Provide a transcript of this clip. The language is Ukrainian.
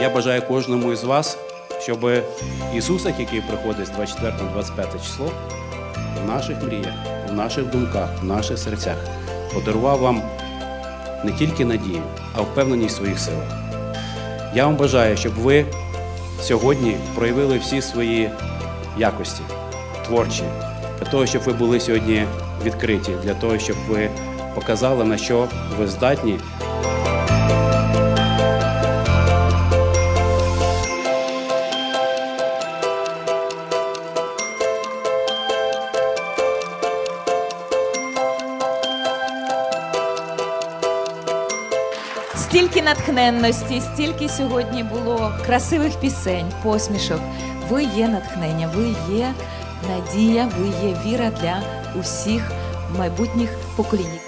Я бажаю кожному із вас, щоб Ісусик, який приходить з 24-25 число, в наших мріях, в наших думках, в наших серцях подарував вам не тільки надію, а впевненість в своїх силах. Я вам бажаю, щоб ви сьогодні проявили всі свої якості творчі, для того, щоб ви були сьогодні відкриті, для того, щоб ви показали, на що ви здатні Стільки натхненності, стільки сьогодні було красивих пісень, посмішок. Ви є натхнення, ви є надія, ви є віра для усіх майбутніх поколінь.